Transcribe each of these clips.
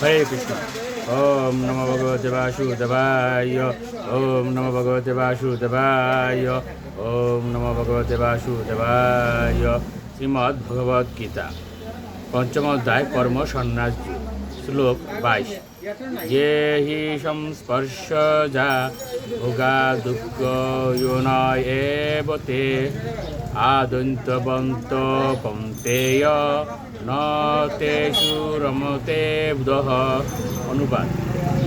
হরে কৃষ্ণ ওম নম ভগবতে বাসুদেবায় ওম নম ভগবতে বাসুদেবায় ওম নম ভগবতে বাসুদেবায় শ্রীমদ্ ভগবদ গীতা পঞ্চম অধ্যায় কর্ম সন্ন্যাস যোগ। শ্লোক বাইশ ये हि संस्पर्शजा भोगा दुःख योन एव ते आदन्तवन्त কন্তেয় ন তেষু রমতে বুধ অনুবাদ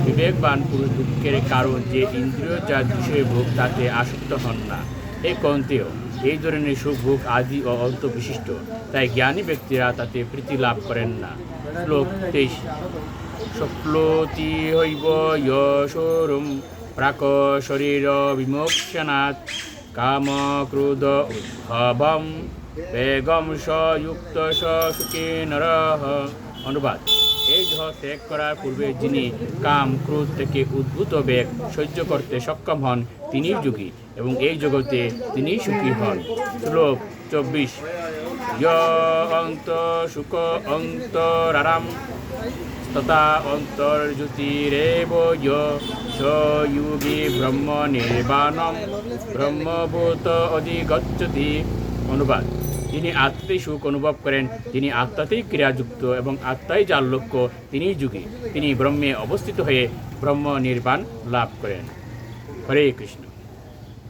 বিবেকবান পুরুষ দুঃখের কারণ যে ইন্দ্রিয় যা বিষয়ে ভোগ তাতে আসক্ত হন না এই কন্তেয় এই ধরনের সুখ ভোগ আদি ও অন্ত বিশিষ্ট তাই জ্ঞানী ব্যক্তিরা তাতে প্রীতি লাভ করেন না শ্লোক তেইশ স্বপ্লোতি হইব যশোরুম প্রাক শরীর বিমোক্ষণাৎ কাম ক্রোধ উদ্ভবম বেগম সযুক্ত সুখী নর অনুবাদ এই দেহ ত্যাগ করার পূর্বে যিনি কাম, ক্রোধ থেকে উদ্ভূত বেগ সহ্য করতে সক্ষম হন তিনি যোগী এবং এই জগতে তিনি সুখী হন। শ্লোক চব্বিশ। য় অন্ত সুখ অন্তরারাম তথা অন্তর্জ্যোতিরেব যোগী ব্রহ্ম নির্বাণম ব্রহ্মভূত অধিগচ্ছতি অনুবাদ যিনি আত্মাতেই সুখ অনুভব করেন। যিনি আত্মাতেই ক্রিয়াযুক্ত এবং আত্মাই যার লক্ষ্য, তিনিই যুগী। তিনি ব্রহ্মে অবস্থিত হয়ে ব্রহ্ম নির্বাণ লাভ করেন। হরে কৃষ্ণ।